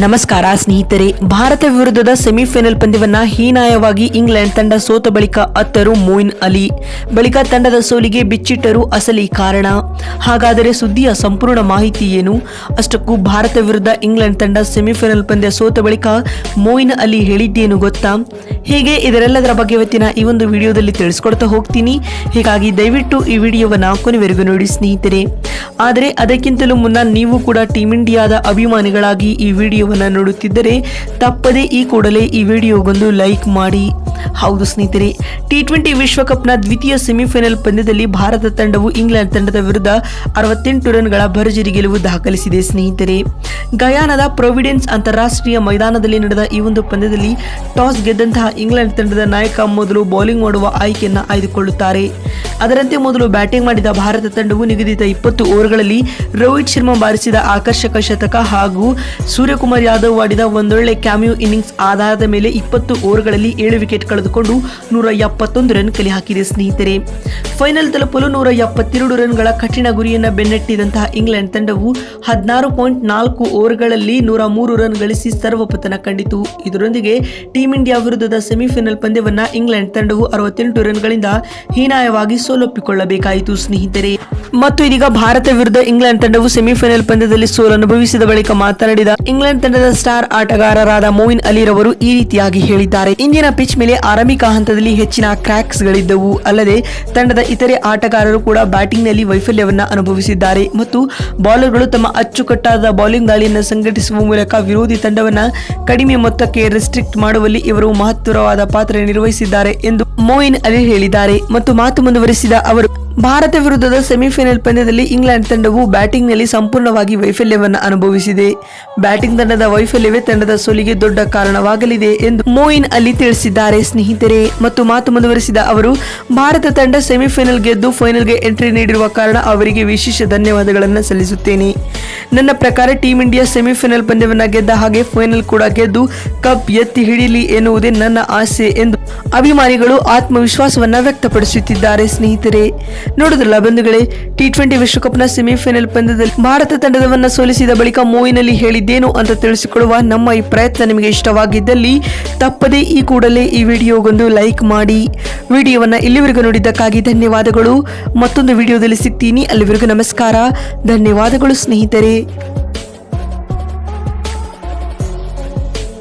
ನಮಸ್ಕಾರ, ಸ್ನೇಹಿತರೆ. ಭಾರತ ವಿರುದ್ಧದ ಸೆಮಿಫೈನಲ್ ಪಂದ್ಯವನ್ನ ಹೀನಾಯವಾಗಿ ಇಂಗ್ಲೆಂಡ್ ತಂಡ ಸೋತ ಬಳಿಕ ಅತ್ತರು ಮೊಯಿನ್ ಅಲಿ. ಬಳಿಕ ತಂಡದ ಸೋಲಿಗೆ ಬಿಚ್ಚಿಟ್ಟರು ಅಸಲಿ ಕಾರಣ. ಹಾಗಾದರೆ ಸುದ್ದಿಯ ಸಂಪೂರ್ಣ ಮಾಹಿತಿ ಏನು? ಅಷ್ಟಕ್ಕೂ ಭಾರತ ವಿರುದ್ಧ ಇಂಗ್ಲೆಂಡ್ ತಂಡ ಸೆಮಿಫೈನಲ್ ಪಂದ್ಯ ಸೋತ ಬಳಿಕ ಮೋಯಿನ್ ಅಲಿ ಹೇಳಿದ್ದೇನು ಗೊತ್ತಾ? ಹೀಗೆ? ಇದರೆಲ್ಲದರ ಬಗ್ಗೆ ಇವತ್ತಿನ ಈ ಒಂದು ವಿಡಿಯೋದಲ್ಲಿ ತಿಳಿಸ್ಕೊಡ್ತಾ ಹೋಗ್ತೀನಿ. ಹೀಗಾಗಿ ದಯವಿಟ್ಟು ಈ ವಿಡಿಯೋವನ್ನು ಕೊನೆವರೆಗೂ ನೋಡಿ, ಸ್ನೇಹಿತರೆ. ಆದರೆ ಅದಕ್ಕಿಂತಲೂ ಮುನ್ನ ನೀವು ಕೂಡ ಟೀಮ್ ಇಂಡಿಯಾದ ಅಭಿಮಾನಿಗಳಾಗಿ ಈ ವಿಡಿಯೋವನ್ನು ನೋಡುತ್ತಿದ್ದರೆ ತಪ್ಪದೇ ಈ ಕೂಡಲೇ ಈ ವಿಡಿಯೋಗೊಂದು ಲೈಕ್ ಮಾಡಿ. ಹೌದು ಸ್ನೇಹಿತರೆ ಟಿ ಟ್ವೆಂಟಿ ವಿಶ್ವಕಪ್ನ ದ್ವಿತೀಯ ಸೆಮಿಫೈನಲ್ ಪಂದ್ಯದಲ್ಲಿ ಭಾರತ ತಂಡವು ಇಂಗ್ಲೆಂಡ್ ತಂಡದ ವಿರುದ್ಧ ಅರವತ್ತೆಂಟು ರನ್ಗಳ ಭರ್ಜರಿ ಗೆಲುವು ದಾಖಲಿಸಿದೆ ಸ್ನೇಹಿತರೆ. ಗಯಾನದ ಪ್ರೊವಿಡೆನ್ಸ್ ಅಂತಾರಾಷ್ಟ್ರೀಯ ಮೈದಾನದಲ್ಲಿ ನಡೆದ ಈ ಒಂದು ಪಂದ್ಯದಲ್ಲಿ ಟಾಸ್ ಗೆದ್ದಂತಹ ಇಂಗ್ಲೆಂಡ್ ತಂಡದ ನಾಯಕ ಮೊದಲು ಬೌಲಿಂಗ್ ಮಾಡುವ ಆಯ್ಕೆಯನ್ನು ಆಯ್ದುಕೊಳ್ಳುತ್ತಾರೆ. ಅದರಂತೆ ಮೊದಲು ಬ್ಯಾಟಿಂಗ್ ಮಾಡಿದ ಭಾರತ ತಂಡವು ನಿಗದಿತ ಇಪ್ಪತ್ತು ಓವರ್ಗಳಲ್ಲಿ ರೋಹಿತ್ ಶರ್ಮಾ ಬಾರಿಸಿದ ಆಕರ್ಷಕ ಶತಕ ಹಾಗೂ ಸೂರ್ಯಕುಮಾರ್ ಯಾದವ್ ಆಡಿದ ಒಂದೊಳ್ಳೆ ಕ್ಯಾಮಿಯೋ ಇನ್ನಿಂಗ್ಸ್ ಆಧಾರದ ಮೇಲೆ ಇಪ್ಪತ್ತು ಓವರ್ಗಳಲ್ಲಿ ಏಳು ವಿಕೆಟ್ ಕಳೆದುಕೊಂಡು ನೂರ ಎಪ್ಪತ್ತೊಂದು ರನ್ ಕಲೆ ಹಾಕಿದೆ ಸ್ನೇಹಿತರೆ. ಫೈನಲ್ ತಲುಪಲು ನೂರ ಎಪ್ಪತ್ತೆರಡು ರನ್ಗಳ ಕಠಿಣ ಗುರಿಯನ್ನು ಬೆನ್ನಟ್ಟಿದಂತಹ ಇಂಗ್ಲೆಂಡ್ ತಂಡವು ಹದಿನಾರು ಪಾಯಿಂಟ್ ನಾಲ್ಕು ಓವರ್ಗಳಲ್ಲಿ ನೂರ ಮೂರು ರನ್ ಗಳಿಸಿ ಸರ್ವಪತನ ಕಂಡಿತು. ಇದರೊಂದಿಗೆ ಟೀಂ ಇಂಡಿಯಾ ವಿರುದ್ಧದ ಸೆಮಿಫೈನಲ್ ಪಂದ್ಯವನ್ನು ಇಂಗ್ಲೆಂಡ್ ತಂಡವು ಅರವತ್ತೆಂಟು ರನ್ಗಳಿಂದ ಹೀನಾಯವಾಗಿ ಸೋಲೊಪ್ಪಿಕೊಳ್ಳಬೇಕಾಯಿತು, ಸ್ನೇಹಿತರೆ. ಮತ್ತು ಇದೀಗ ಭಾರತ ವಿರುದ್ಧ ಇಂಗ್ಲೆಂಡ್ ತಂಡವು ಸೆಮಿಫೈನಲ್ ಪಂದ್ಯದಲ್ಲಿ ಸೋಲನುಭವಿಸಿದ ಬಳಿಕ ಮಾತನಾಡಿದ ಇಂಗ್ಲೆಂಡ್ ತಂಡದ ಸ್ಟಾರ್ ಆಟಗಾರರಾದ ಮೋಯಿನ್ ಅಲಿ ರವರು ಈ ರೀತಿಯಾಗಿ ಹೇಳಿದ್ದಾರೆ. ಇಂದಿನ ಪಿಚ್ ಮೇಲೆ ಆರಂಭಿಕ ಹಂತದಲ್ಲಿ ಹೆಚ್ಚಿನ ಕ್ರ್ಯಾಕ್ಸ್ ಗಳಿದ್ದವು ಅಲ್ಲದೆ, ತಂಡದ ಇತರೆ ಆಟಗಾರರು ಕೂಡ ಬ್ಯಾಟಿಂಗ್ನಲ್ಲಿ ವೈಫಲ್ಯವನ್ನು ಅನುಭವಿಸಿದ್ದಾರೆ. ಮತ್ತು ಬೌಲರ್ಗಳು ತಮ್ಮ ಅಚ್ಚುಕಟ್ಟಾದ ಬೌಲಿಂಗ್ ದಾಳಿಯನ್ನು ಸಂಘಟಿಸುವ ಮೂಲಕ ವಿರೋಧಿ ತಂಡವನ್ನ ಕಡಿಮೆ ಮೊತ್ತಕ್ಕೆ ರೆಸ್ಟ್ರಿಕ್ಟ್ ಮಾಡುವಲ್ಲಿ ಇವರು ಮಹತ್ತರವಾದ ಪಾತ್ರ ನಿರ್ವಹಿಸಿದ್ದಾರೆ ಎಂದು ಮೋಯಿನ್ ಅಲಿ ಹೇಳಿದ್ದಾರೆ. ಮತ್ತು ಮಾತು ಮುಂದುವರಿಸಿದ ಅವರು ಭಾರತ ವಿರುದ್ಧದ ಸೆಮಿಫೈನಲ್ ಪಂದ್ಯದಲ್ಲಿ ಇಂಗ್ಲೆಂಡ್ ತಂಡವು ಬ್ಯಾಟಿಂಗ್ನಲ್ಲಿ ಸಂಪೂರ್ಣವಾಗಿ ವೈಫಲ್ಯವನ್ನು ಅನುಭವಿಸಿದೆ. ಬ್ಯಾಟಿಂಗ್ ತಂಡದ ವೈಫಲ್ಯವೇ ತಂಡದ ಸೋಲಿಗೆ ದೊಡ್ಡ ಕಾರಣವಾಗಲಿದೆ ಎಂದು ಮೋಯಿನ್ ಅಲಿ ತಿಳಿಸಿದ್ದಾರೆ. ಸ್ನೇಹಿತರೆ, ಮತ್ತು ಮಾತು ಮುಂದುವರೆಸಿದ ಅವರು, ಭಾರತ ತಂಡ ಸೆಮಿಫೈನಲ್ ಗೆದ್ದು ಫೈನಲ್ಗೆ ಎಂಟ್ರಿ ನೀಡಿರುವ ಕಾರಣ ಅವರಿಗೆ ವಿಶೇಷ ಧನ್ಯವಾದಗಳನ್ನು ಸಲ್ಲಿಸುತ್ತೇನೆ. ನನ್ನ ಪ್ರಕಾರ ಟೀಂ ಇಂಡಿಯಾ ಸೆಮಿಫೈನಲ್ ಪಂದ್ಯವನ್ನು ಗೆದ್ದ ಹಾಗೆ ಫೈನಲ್ ಕೂಡ ಗೆದ್ದು ಕಪ್ ಎತ್ತಿ ಹಿಡಿಯಲಿ ಎನ್ನುವುದೇ ನನ್ನ ಆಸೆ ಎಂದು ಅಭಿಮಾನಿಗಳು ಆತ್ಮವಿಶ್ವಾಸವನ್ನು ವ್ಯಕ್ತಪಡಿಸುತ್ತಿದ್ದಾರೆ. ಸ್ನೇಹಿತರೆ ನೋಡಿದ್ರಲ್ಲ ಬಂಧುಗಳೇ ಟಿ ಟ್ವೆಂಟಿ ವಿಶ್ವಕಪ್ನ ಸೆಮಿಫೈನಲ್ ಪಂದ್ಯದಲ್ಲಿ ಭಾರತ ತಂಡದವನ್ನ ಸೋಲಿಸಿದ ಬಳಿಕ ಮೂವಿನಲ್ಲಿ ಹೇಳಿದ್ದೇನು ಅಂತ ತಿಳಿಸಿಕೊಡುವ ನಮ್ಮ ಈ ಪ್ರಯತ್ನ ನಿಮಗೆ ಇಷ್ಟವಾಗಿದ್ದಲ್ಲಿ ತಪ್ಪದೇ ಈ ಕೂಡಲೇ ಈ ವಿಡಿಯೋಗೊಂದು ಲೈಕ್ ಮಾಡಿ. ವಿಡಿಯೋವನ್ನ ಇಲ್ಲಿವರೆಗೂ ನೋಡಿದ್ದಕ್ಕಾಗಿ ಧನ್ಯವಾದಗಳು. ಮತ್ತೊಂದು ವಿಡಿಯೋದಲ್ಲಿ ಸಿಗ್ತೀನಿ. ಅಲ್ಲಿವರೆಗೂ ನಮಸ್ಕಾರ. ಧನ್ಯವಾದಗಳು ಸ್ನೇಹಿತರೆ.